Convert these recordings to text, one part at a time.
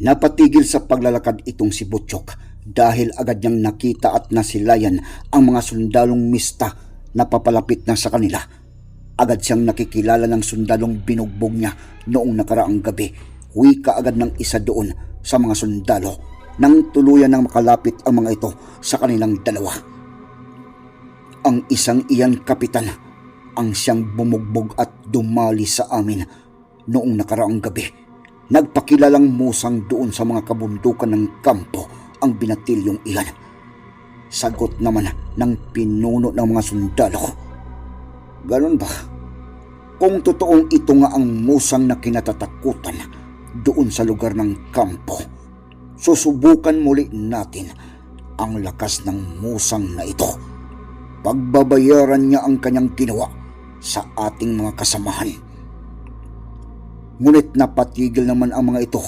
Napatigil sa paglalakad itong si Butchok dahil agad niyang nakita at nasilayan ang mga sundalong mista na papalapit na sa kanila. Agad siyang nakikilala ng sundalong binugbog niya noong nakaraang gabi. Wika agad ng isa doon sa mga sundalo nang tuluyan ng makalapit ang mga ito sa kanilang dalawa. Ang isang iyan kapitan ang siyang bumugbog at dumali sa amin noong nakaraang gabi nagpakilalang musang doon sa mga kabundukan ng kampo ang binatilyong iyan. Sagot naman ng pinuno ng mga sundalo. Ganon ba? Kung totoong ito nga ang musang na kinatatakutan doon sa lugar ng kampo, susubukan muli natin ang lakas ng musang na ito. Pagbabayaran niya ang kanyang ginawa sa ating mga kasamahan. Ngunit napatigil naman ang mga ito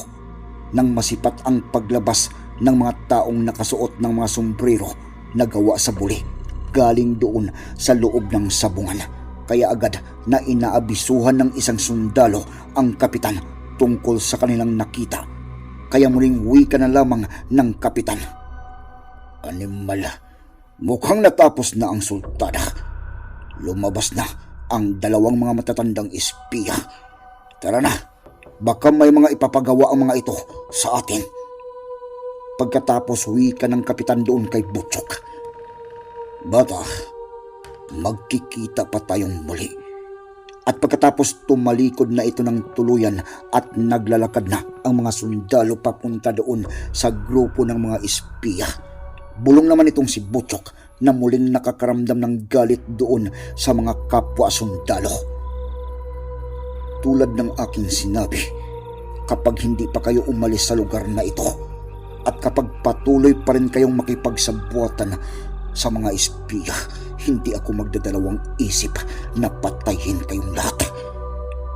nang masipat ang paglabas ng mga taong nakasuot ng mga sombrero na gawa sa buli galing doon sa loob ng sabungan. Kaya agad na inaabisuhan ng isang sundalo ang kapitan tungkol sa kanilang nakita. Kaya muling wika na lamang ng kapitan. Animal, mukhang natapos na ang sultada. Lumabas na ang dalawang mga matatandang espiya. Tara na, baka may mga ipapagawa ang mga ito sa atin. Pagkatapos wika ng kapitan doon kay Butchok. Bata, magkikita pa tayong muli. At pagkatapos tumalikod na ito ng tuluyan at naglalakad na ang mga sundalo papunta doon sa grupo ng mga espiya. Bulong naman itong si Butchok na muling nakakaramdam ng galit doon sa mga kapwa sundalo tulad ng aking sinabi, kapag hindi pa kayo umalis sa lugar na ito at kapag patuloy pa rin kayong makipagsabuatan sa mga espiya, hindi ako magdadalawang isip na patayin kayong lahat.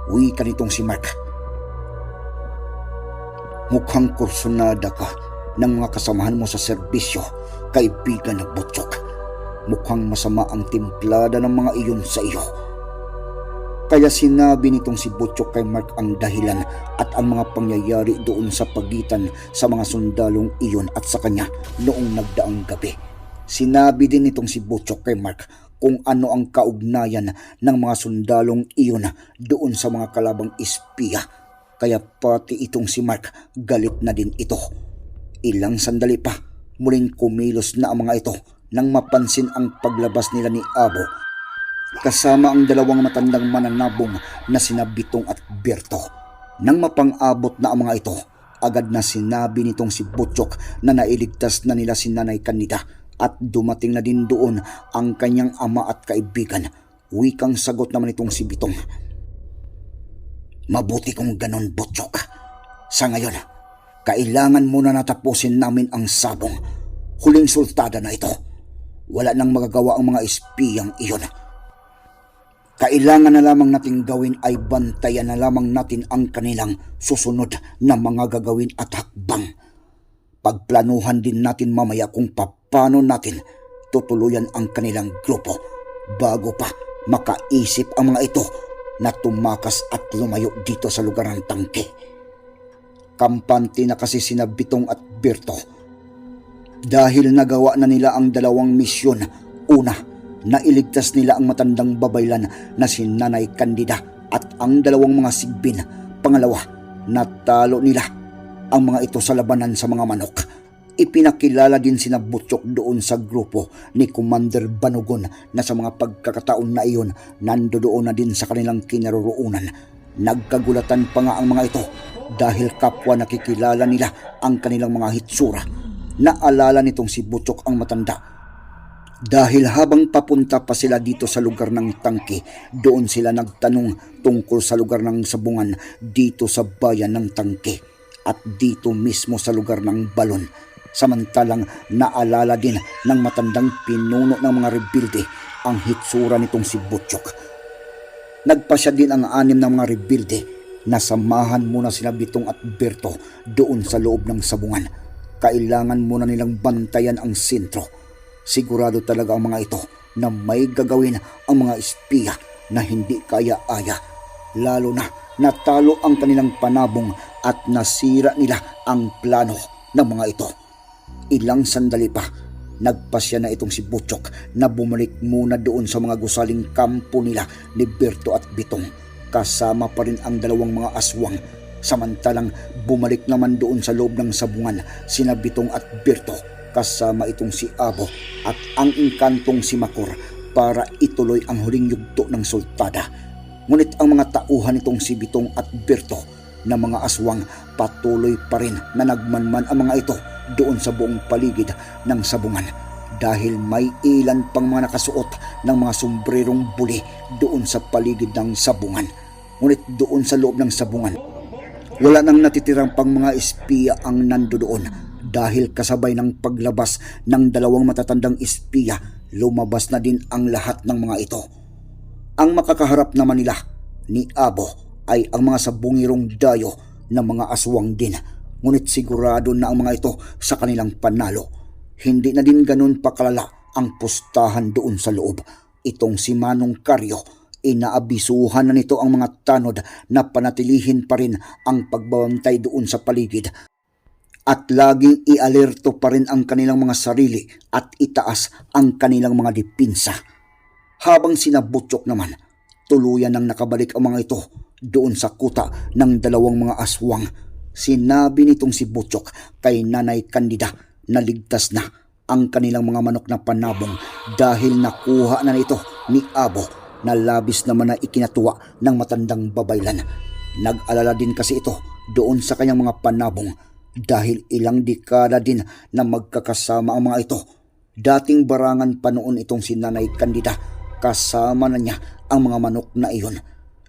Uwi ka nitong si Mark. Mukhang kursunada ka ng mga kasamahan mo sa serbisyo, kaibigan na Butchok. Mukhang masama ang timplada ng mga iyon sa iyo. Kaya sinabi nitong si Butchok kay Mark ang dahilan at ang mga pangyayari doon sa pagitan sa mga sundalong iyon at sa kanya noong nagdaang gabi. Sinabi din nitong si Butchok kay Mark kung ano ang kaugnayan ng mga sundalong iyon doon sa mga kalabang espiya. Kaya pati itong si Mark galit na din ito. Ilang sandali pa, muling kumilos na ang mga ito nang mapansin ang paglabas nila ni Abo kasama ang dalawang matandang mananabong na sina Bitong at Berto. Nang mapang-abot na ang mga ito, agad na sinabi nitong si Butchok na nailigtas na nila si Nanay Kanida at dumating na din doon ang kanyang ama at kaibigan. Wikang sagot naman itong si Bitong. Mabuti kung ganon, Butchok. Sa ngayon, kailangan muna natapusin namin ang sabong. Huling sultada na ito. Wala nang magagawa ang mga espiyang iyon. Kailangan na lamang nating gawin ay bantayan na lamang natin ang kanilang susunod na mga gagawin at hakbang. Pagplanuhan din natin mamaya kung paano natin tutuluyan ang kanilang grupo bago pa makaisip ang mga ito na tumakas at lumayo dito sa lugar ng tangke. Kampante na kasi sina Bitong at Berto. Dahil nagawa na nila ang dalawang misyon. Una, nailigtas nila ang matandang babaylan na si Nanay Candida at ang dalawang mga sigbin. Pangalawa, natalo nila ang mga ito sa labanan sa mga manok. Ipinakilala din sina Butchok doon sa grupo ni Commander Banugon na sa mga pagkakataon na iyon nandoon na din sa kanilang kinaroroonan. Nagkagulatan pa nga ang mga ito dahil kapwa nakikilala nila ang kanilang mga hitsura. Naalala nitong si Butchok ang matanda dahil habang papunta pa sila dito sa lugar ng tangke, doon sila nagtanong tungkol sa lugar ng sabungan dito sa bayan ng tangke at dito mismo sa lugar ng balon. Samantalang naalala din ng matandang pinuno ng mga rebilde ang hitsura nitong si Butchok. Nagpasya din ang anim ng mga rebilde na samahan muna sina Bitong at Berto doon sa loob ng sabungan. Kailangan muna nilang bantayan ang sentro. Sigurado talaga ang mga ito na may gagawin ang mga espiya na hindi kaya-aya. Lalo na natalo ang kanilang panabong at nasira nila ang plano ng mga ito. Ilang sandali pa, nagpasya na itong si Butchok na bumalik muna doon sa mga gusaling kampo nila ni Berto at Bitong. Kasama pa rin ang dalawang mga aswang. Samantalang bumalik naman doon sa loob ng sabungan sina Bitong at Berto kasama itong si Abo at ang inkantong si Makor para ituloy ang huling yugto ng sultada. Ngunit ang mga tauhan nitong si Bitong at Berto na mga aswang patuloy pa rin na nagmanman ang mga ito doon sa buong paligid ng sabungan dahil may ilan pang mga nakasuot ng mga sombrerong buli doon sa paligid ng sabungan. Ngunit doon sa loob ng sabungan, wala nang natitirang pang mga espiya ang nando doon dahil kasabay ng paglabas ng dalawang matatandang espiya, lumabas na din ang lahat ng mga ito. Ang makakaharap naman nila ni Abo ay ang mga sabungirong dayo ng mga aswang din. Ngunit sigurado na ang mga ito sa kanilang panalo. Hindi na din ganun pakalala ang pustahan doon sa loob. Itong si Manong Karyo, inaabisuhan na nito ang mga tanod na panatilihin pa rin ang pagbabantay doon sa paligid at laging ialerto pa rin ang kanilang mga sarili at itaas ang kanilang mga dipinsa. Habang sinabutyok naman, tuluyan nang nakabalik ang mga ito doon sa kuta ng dalawang mga aswang. Sinabi nitong si Butchok kay Nanay Kandida na ligtas na ang kanilang mga manok na panabong dahil nakuha na nito ni Abo na labis naman na ikinatuwa ng matandang babaylan. Nag-alala din kasi ito doon sa kanyang mga panabong dahil ilang dekada din na magkakasama ang mga ito. Dating barangan pa noon itong si Nanay Kandida, kasama na niya ang mga manok na iyon.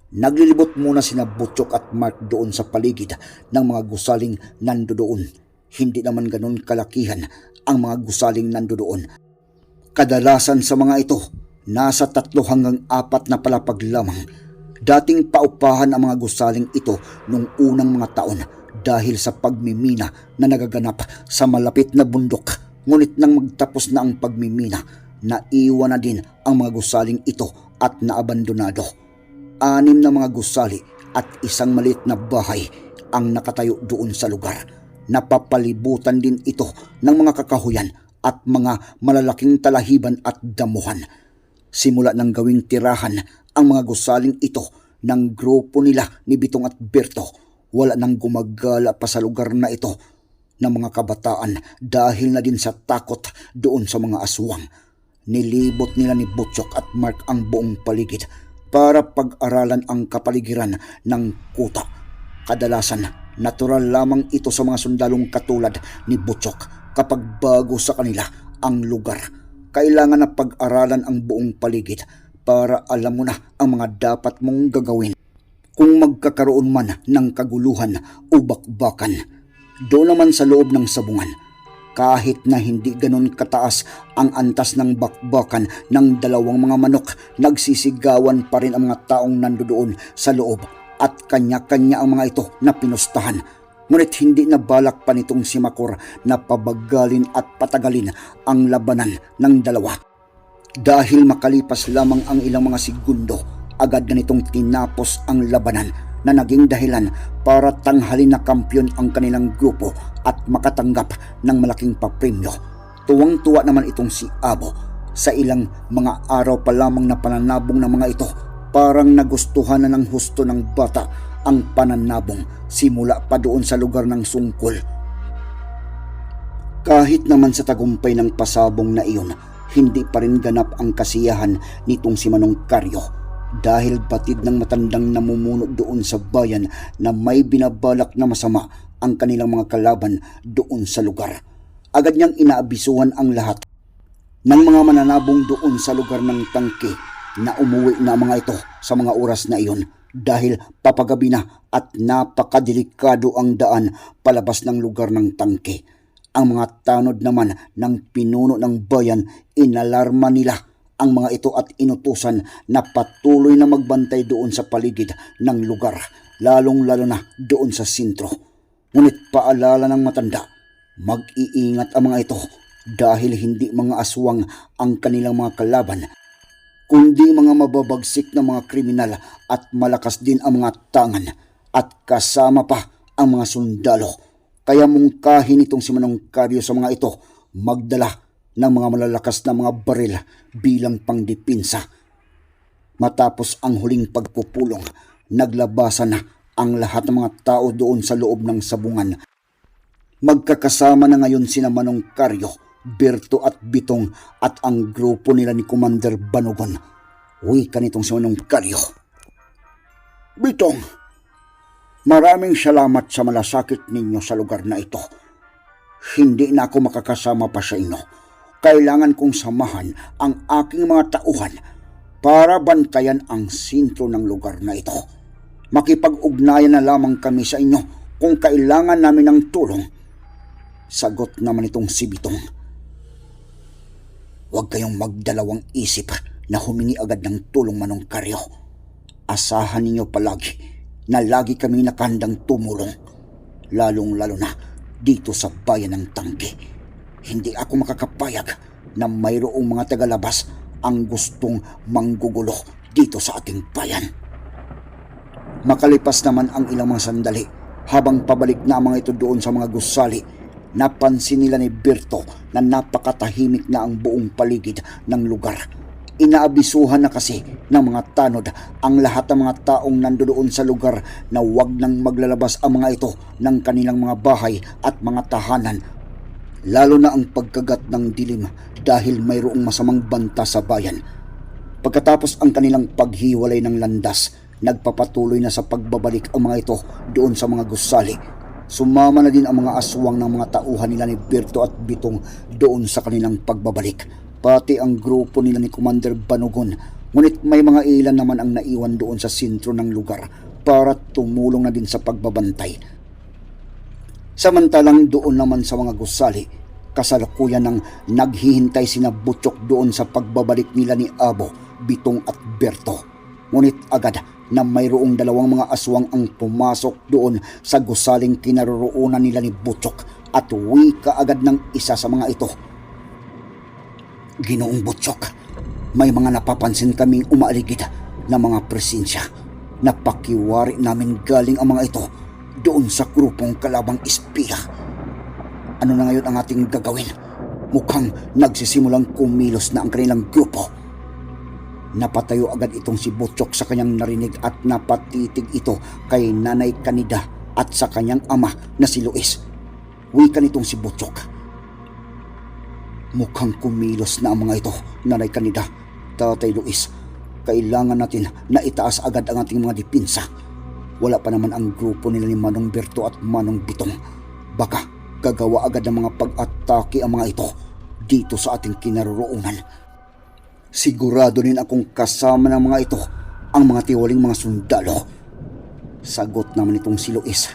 Naglilibot muna sina Butchok at Mark doon sa paligid ng mga gusaling nando doon. Hindi naman ganun kalakihan ang mga gusaling nando doon. Kadalasan sa mga ito, nasa tatlo hanggang apat na palapag lamang. Dating paupahan ang mga gusaling ito nung unang mga taon dahil sa pagmimina na nagaganap sa malapit na bundok. Ngunit nang magtapos na ang pagmimina, naiwan na din ang mga gusaling ito at naabandonado. Anim na mga gusali at isang maliit na bahay ang nakatayo doon sa lugar. Napapalibutan din ito ng mga kakahuyan at mga malalaking talahiban at damuhan. Simula ng gawing tirahan ang mga gusaling ito ng grupo nila ni Bitong at Berto wala nang gumagala pa sa lugar na ito ng mga kabataan dahil na din sa takot doon sa mga aswang. Nilibot nila ni Butchok at Mark ang buong paligid para pag-aralan ang kapaligiran ng kuta. Kadalasan, natural lamang ito sa mga sundalong katulad ni Butchok kapag bago sa kanila ang lugar. Kailangan na pag-aralan ang buong paligid para alam mo na ang mga dapat mong gagawin kung magkakaroon man ng kaguluhan o bakbakan. Doon naman sa loob ng sabungan, kahit na hindi ganon kataas ang antas ng bakbakan ng dalawang mga manok, nagsisigawan pa rin ang mga taong nandoon sa loob at kanya-kanya ang mga ito na pinustahan. Ngunit hindi na balak pa nitong si Makor na pabagalin at patagalin ang labanan ng dalawa. Dahil makalipas lamang ang ilang mga segundo, agad na nitong tinapos ang labanan na naging dahilan para tanghalin na kampyon ang kanilang grupo at makatanggap ng malaking papremyo. Tuwang-tuwa naman itong si Abo sa ilang mga araw pa lamang na pananabong ng mga ito. Parang nagustuhan na ng husto ng bata ang pananabong simula pa doon sa lugar ng sungkol. Kahit naman sa tagumpay ng pasabong na iyon, hindi pa rin ganap ang kasiyahan nitong si Manong Karyo dahil batid ng matandang namumuno doon sa bayan na may binabalak na masama ang kanilang mga kalaban doon sa lugar. Agad niyang inaabisuhan ang lahat ng mga mananabong doon sa lugar ng tangke na umuwi na mga ito sa mga oras na iyon dahil papagabi na at napakadelikado ang daan palabas ng lugar ng tangke. Ang mga tanod naman ng pinuno ng bayan, inalarma nila ang mga ito at inutusan na patuloy na magbantay doon sa paligid ng lugar, lalong-lalo na doon sa sintro. Ngunit paalala ng matanda, mag-iingat ang mga ito dahil hindi mga aswang ang kanilang mga kalaban, kundi mga mababagsik na mga kriminal at malakas din ang mga tangan at kasama pa ang mga sundalo. Kaya mungkahin itong si Manong Karyo sa mga ito magdala ng mga malalakas na mga baril bilang pangdipinsa. Matapos ang huling pagpupulong, naglabasan na ang lahat ng mga tao doon sa loob ng sabungan. Magkakasama na ngayon sina Manong Karyo, Berto at Bitong at ang grupo nila ni Commander Banogon. Uy, kanitong si Manong Karyo. Bitong, maraming salamat sa malasakit ninyo sa lugar na ito. Hindi na ako makakasama pa sa inyo. Kailangan kong samahan ang aking mga tauhan para bantayan ang sintro ng lugar na ito. Makipag-ugnayan na lamang kami sa inyo kung kailangan namin ng tulong. Sagot naman itong si Bitong. Huwag kayong magdalawang isip na humingi agad ng tulong manong karyo. Asahan ninyo palagi na lagi kami nakandang tumulong. Lalong-lalo na dito sa bayan ng Tangke. Hindi ako makakapayag na mayroong mga tagalabas ang gustong manggugulo dito sa ating bayan. Makalipas naman ang ilang mga sandali habang pabalik na mga ito doon sa mga gusali, napansin nila ni Berto na napakatahimik na ang buong paligid ng lugar. Inaabisuhan na kasi ng mga tanod ang lahat ng mga taong nandoon sa lugar na wag nang maglalabas ang mga ito ng kanilang mga bahay at mga tahanan lalo na ang pagkagat ng dilim dahil mayroong masamang banta sa bayan. Pagkatapos ang kanilang paghiwalay ng landas, nagpapatuloy na sa pagbabalik ang mga ito doon sa mga gusali. Sumama na din ang mga aswang ng mga tauhan nila ni Berto at Bitong doon sa kanilang pagbabalik. Pati ang grupo nila ni Commander Banugon. Ngunit may mga ilan naman ang naiwan doon sa sentro ng lugar para tumulong na din sa pagbabantay. Samantalang doon naman sa mga gusali, kasalukuyan ng naghihintay sina Butchok doon sa pagbabalik nila ni Abo, Bitong at Berto. Ngunit agad na mayroong dalawang mga aswang ang pumasok doon sa gusaling kinaroroonan nila ni Butchok at uwi ka agad ng isa sa mga ito. Ginoong Butchok, may mga napapansin kaming umaaligid na mga presensya. Napakiwari namin galing ang mga ito doon sa grupong kalabang espiya. Ano na ngayon ang ating gagawin? Mukhang nagsisimulang kumilos na ang kanilang grupo. Napatayo agad itong si Butchok sa kanyang narinig at napatitig ito kay Nanay Kanida at sa kanyang ama na si Luis. Wika nitong si Butchok. Mukhang kumilos na ang mga ito, Nanay Kanida, Tatay Luis. Kailangan natin na itaas agad ang ating mga dipinsa. Wala pa naman ang grupo nila ni Manong Berto at Manong Bitong. Baka gagawa agad ng mga pag-atake ang mga ito dito sa ating kinaroroonan. Sigurado din akong kasama ng mga ito ang mga tiwaling mga sundalo. Sagot naman itong si Luis.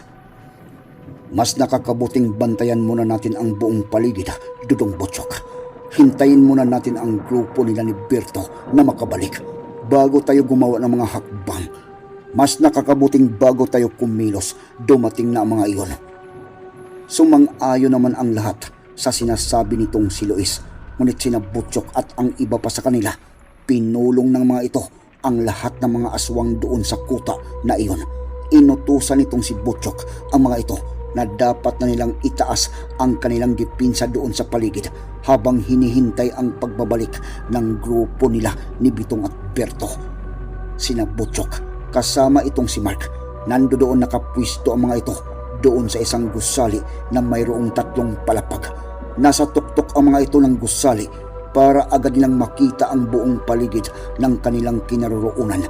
Mas nakakabuting bantayan muna natin ang buong paligid, Dudong Butchok. Hintayin muna natin ang grupo nila ni Berto na makabalik bago tayo gumawa ng mga hakbang. Mas nakakabuting bago tayo kumilos, dumating na ang mga iyon. Sumang-ayo naman ang lahat sa sinasabi nitong si Luis. Ngunit sina Butchok at ang iba pa sa kanila, pinulong ng mga ito ang lahat ng mga aswang doon sa kuta na iyon. Inutusan nitong si Butchok ang mga ito na dapat na nilang itaas ang kanilang dipinsa doon sa paligid habang hinihintay ang pagbabalik ng grupo nila ni Bitong at Berto. Sina Butchok kasama itong si Mark. Nando doon nakapwisto ang mga ito doon sa isang gusali na mayroong tatlong palapag. nasa tuktok ang mga ito ng gusali para agad nilang makita ang buong paligid ng kanilang kinaroroonan.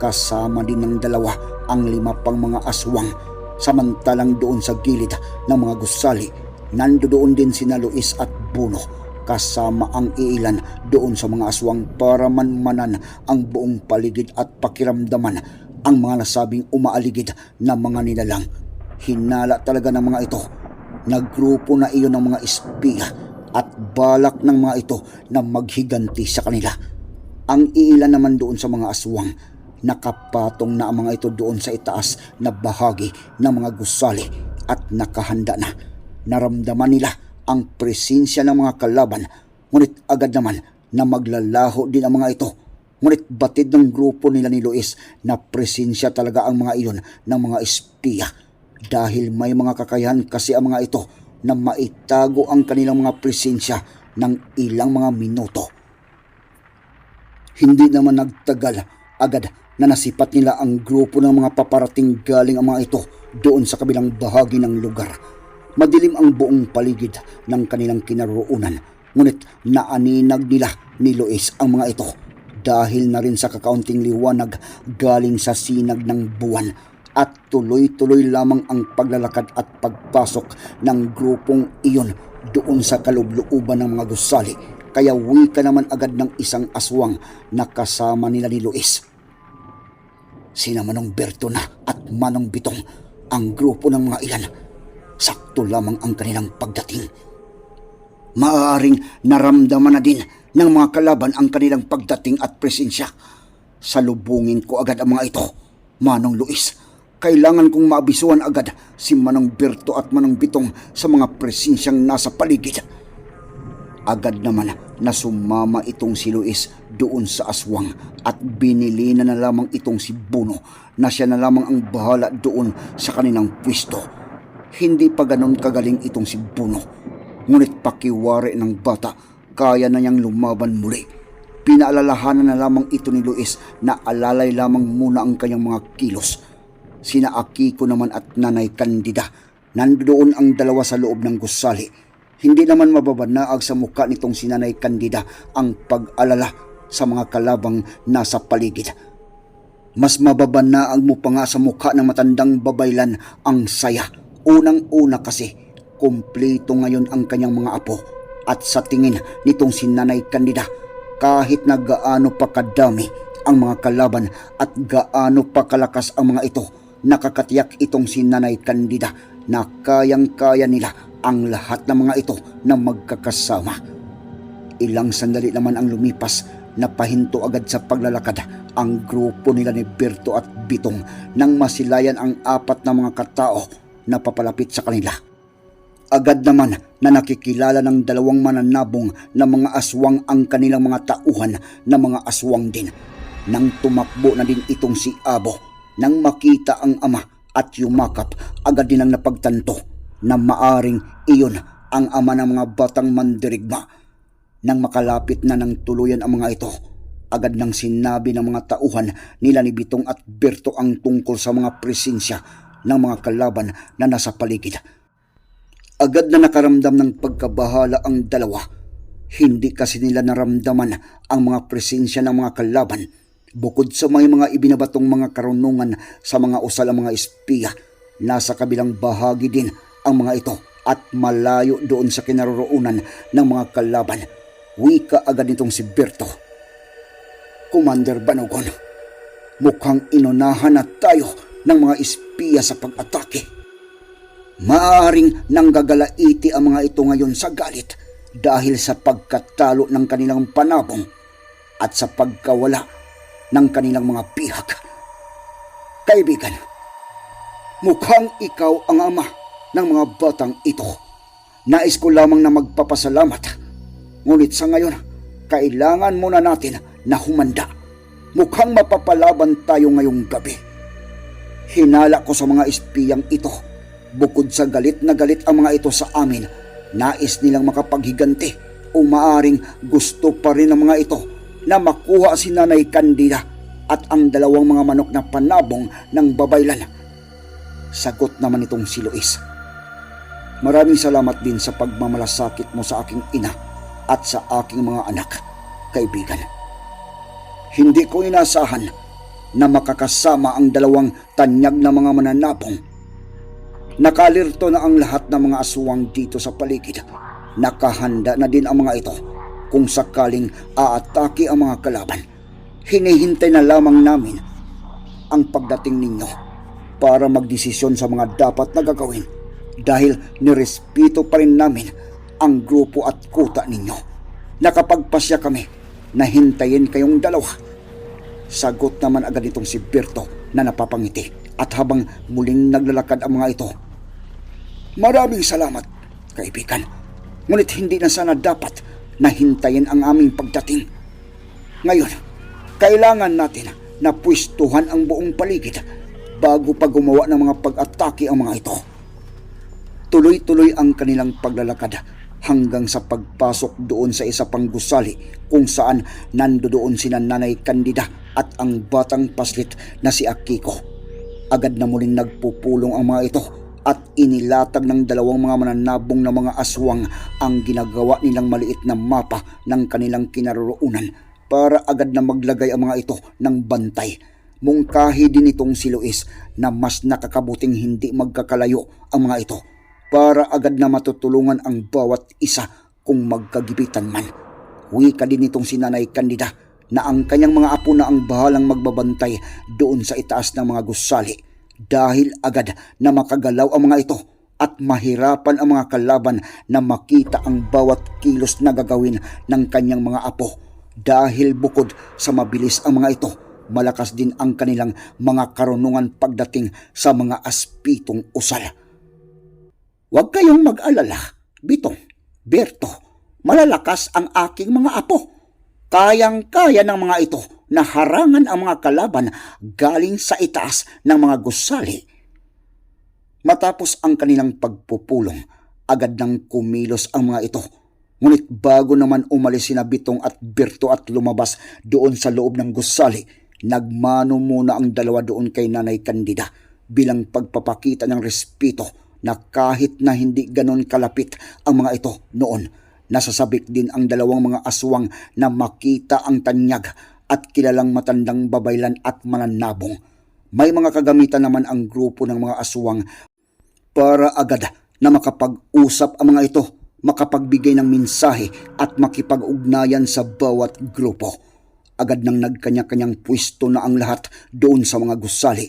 Kasama din ng dalawa ang lima pang mga aswang. Samantalang doon sa gilid ng mga gusali, nandoon din sina Luis at Bruno kasama ang iilan doon sa mga aswang para manmanan ang buong paligid at pakiramdaman ang mga nasabing umaaligid na mga nilalang. Hinala talaga ng mga ito. Naggrupo na iyon ng mga espiya at balak ng mga ito na maghiganti sa kanila. Ang iilan naman doon sa mga aswang, nakapatong na ang mga ito doon sa itaas na bahagi ng mga gusali at nakahanda na. Naramdaman nila ang presensya ng mga kalaban, ngunit agad naman na maglalaho din ang mga ito. Ngunit batid ng grupo nila ni Luis na presensya talaga ang mga iyon ng mga espiya dahil may mga kakayahan kasi ang mga ito na maitago ang kanilang mga presensya ng ilang mga minuto. Hindi naman nagtagal agad na nasipat nila ang grupo ng mga paparating galing ang mga ito doon sa kabilang bahagi ng lugar. Madilim ang buong paligid ng kanilang kinaroonan, ngunit naaninag nila ni Lois ang mga ito dahil na rin sa kakaunting liwanag galing sa sinag ng buwan at tuloy-tuloy lamang ang paglalakad at pagpasok ng grupong iyon doon sa kalubluuban ng mga gusali kaya wika naman agad ng isang aswang na kasama nila ni Luis. Sina Manong Berto na at Manong Bitong ang grupo ng mga ilan. Sakto lamang ang kanilang pagdating. Maaaring naramdaman na din ng mga kalaban ang kanilang pagdating at presensya. Salubungin ko agad ang mga ito, Manong Luis. Kailangan kong maabisuan agad si Manong Berto at Manong Bitong sa mga presensyang nasa paligid. Agad naman na sumama itong si Luis doon sa aswang at binili na na lamang itong si Buno na siya na lamang ang bahala doon sa kanilang pwesto. Hindi pa ganon kagaling itong si Buno. Ngunit pakiwari ng bata, kaya na niyang lumaban muli. Pinaalalahanan na lamang ito ni Luis na alalay lamang muna ang kanyang mga kilos. Sina Akiko naman at Nanay Candida. Nandoon ang dalawa sa loob ng gusali. Hindi naman mababanaag sa mukha nitong sinanay Candida ang pag-alala sa mga kalabang nasa paligid. Mas mababanaag mo pa nga sa mukha ng matandang babaylan ang saya. Unang-una kasi, kumpleto ngayon ang kanyang mga apo. At sa tingin nitong sinanay Candida, kahit na gaano pa kadami ang mga kalaban at gaano pa kalakas ang mga ito, nakakatiyak itong sinanay Candida na kayang-kaya nila ang lahat ng mga ito na magkakasama. Ilang sandali naman ang lumipas na pahinto agad sa paglalakad ang grupo nila ni Berto at Bitong nang masilayan ang apat na mga katao na papalapit sa kanila. Agad naman na nakikilala ng dalawang mananabong na mga aswang ang kanilang mga tauhan na mga aswang din. Nang tumakbo na din itong si Abo, nang makita ang ama at yumakap, agad din ang napagtanto na maaring iyon ang ama ng mga batang mandirigma. Nang makalapit na ng tuluyan ang mga ito, agad nang sinabi ng mga tauhan nila ni Bitong at Berto ang tungkol sa mga presensya ng mga kalaban na nasa paligid. Agad na nakaramdam ng pagkabahala ang dalawa. Hindi kasi nila naramdaman ang mga presensya ng mga kalaban bukod sa may mga ibinabatong mga karunungan sa mga usal ang mga espiya. Nasa kabilang bahagi din ang mga ito at malayo doon sa kinaroroonan ng mga kalaban. Wika agad nitong si Berto. Commander Banogon, mukhang inunahan na tayo ng mga espiya sa pag-atake. Maaring nanggagalaiti ang mga ito ngayon sa galit dahil sa pagkatalo ng kanilang panabong at sa pagkawala ng kanilang mga pihak. Kaibigan, mukhang ikaw ang ama ng mga batang ito. Nais ko lamang na magpapasalamat. Ngunit sa ngayon, kailangan muna natin na humanda. Mukhang mapapalaban tayo ngayong gabi. Hinala ko sa mga espiyang ito. Bukod sa galit na galit ang mga ito sa amin, nais nilang makapaghiganti o maaring gusto pa rin ng mga ito na makuha si Nanay Candida at ang dalawang mga manok na panabong ng babaylan. Sagot naman itong si Luis. Maraming salamat din sa pagmamalasakit mo sa aking ina at sa aking mga anak, kaibigan. Hindi ko inasahan na makakasama ang dalawang tanyag na mga mananabong. Nakalirto na ang lahat ng mga aswang dito sa paligid. Nakahanda na din ang mga ito kung sakaling aatake ang mga kalaban. Hinihintay na lamang namin ang pagdating ninyo para magdesisyon sa mga dapat na gagawin dahil nirespeto pa rin namin ang grupo at kuta ninyo. Nakapagpasya kami na hintayin kayong dalawa. Sagot naman agad itong si Berto na napapangiti at habang muling naglalakad ang mga ito. Maraming salamat, kaibigan. Ngunit hindi na sana dapat na hintayin ang aming pagdating. Ngayon, kailangan natin na pwistuhan ang buong paligid bago pa gumawa ng mga pag-atake ang mga ito. Tuloy-tuloy ang kanilang paglalakad hanggang sa pagpasok doon sa isa pang gusali kung saan nando doon sina Nanay Candida at ang batang paslit na si Akiko. Agad na muling nagpupulong ang mga ito at inilatag ng dalawang mga mananabong na mga aswang ang ginagawa nilang maliit na mapa ng kanilang kinaroroonan para agad na maglagay ang mga ito ng bantay. Mungkahi din itong si Luis na mas nakakabuting hindi magkakalayo ang mga ito para agad na matutulungan ang bawat isa kung magkagibitan man. Wika din itong si Nanay Candida na ang kanyang mga apo na ang bahalang magbabantay doon sa itaas ng mga gusali dahil agad na makagalaw ang mga ito at mahirapan ang mga kalaban na makita ang bawat kilos na gagawin ng kanyang mga apo dahil bukod sa mabilis ang mga ito malakas din ang kanilang mga karunungan pagdating sa mga aspitong usal. Huwag kayong mag-alala, Bitong, Berto, malalakas ang aking mga apo. Kayang-kaya ng mga ito na harangan ang mga kalaban galing sa itaas ng mga gusali. Matapos ang kanilang pagpupulong, agad nang kumilos ang mga ito. Ngunit bago naman umalis sina Bitong at Berto at lumabas doon sa loob ng gusali, nagmano muna ang dalawa doon kay Nanay Candida bilang pagpapakita ng respeto na kahit na hindi ganon kalapit ang mga ito noon, nasasabik din ang dalawang mga aswang na makita ang tanyag at kilalang matandang babaylan at mananabong. May mga kagamitan naman ang grupo ng mga aswang para agad na makapag-usap ang mga ito, makapagbigay ng mensahe at makipag-ugnayan sa bawat grupo. Agad nang nagkanya-kanyang pwesto na ang lahat doon sa mga gusali.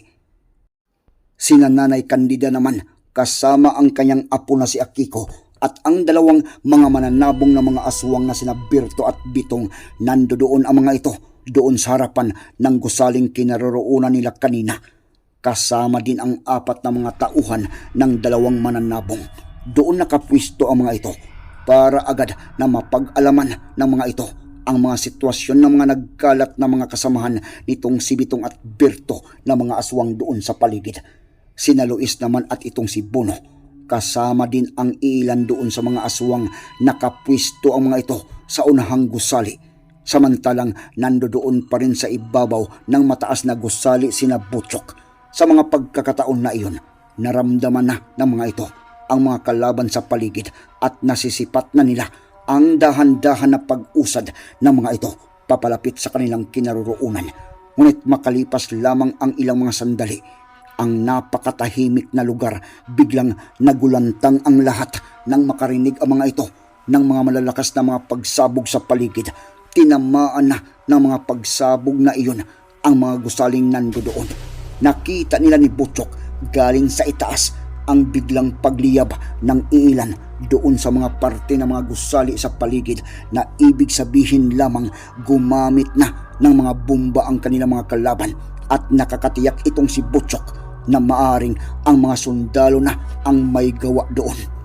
Sina Nanay Candida naman kasama ang kanyang apo na si Akiko at ang dalawang mga mananabong na mga aswang na sina Birto at Bitong nando doon ang mga ito doon sa harapan ng gusaling kinaroroonan nila kanina. Kasama din ang apat na mga tauhan ng dalawang mananabong. Doon nakapwisto ang mga ito para agad na mapag-alaman ng mga ito ang mga sitwasyon ng mga nagkalat na mga kasamahan nitong si Bitong at Birto na mga aswang doon sa paligid. Sina Luis naman at itong si Bono. Kasama din ang ilan doon sa mga aswang nakapwisto ang mga ito sa unahang gusali. Samantalang nando doon pa rin sa ibabaw ng mataas na gusali sina Butchok. Sa mga pagkakataon na iyon, naramdaman na ng mga ito ang mga kalaban sa paligid at nasisipat na nila ang dahan-dahan na pag-usad ng mga ito papalapit sa kanilang kinaroroonan. Ngunit makalipas lamang ang ilang mga sandali, ang napakatahimik na lugar biglang nagulantang ang lahat nang makarinig ang mga ito ng mga malalakas na mga pagsabog sa paligid. Tinamaan na ng mga pagsabog na iyon ang mga gusaling nando doon. Nakita nila ni Butchok galing sa itaas ang biglang pagliyab ng ilan doon sa mga parte ng mga gusali sa paligid na ibig sabihin lamang gumamit na ng mga bomba ang kanilang mga kalaban at nakakatiyak itong si Butchok na maaring ang mga sundalo na ang may gawa doon.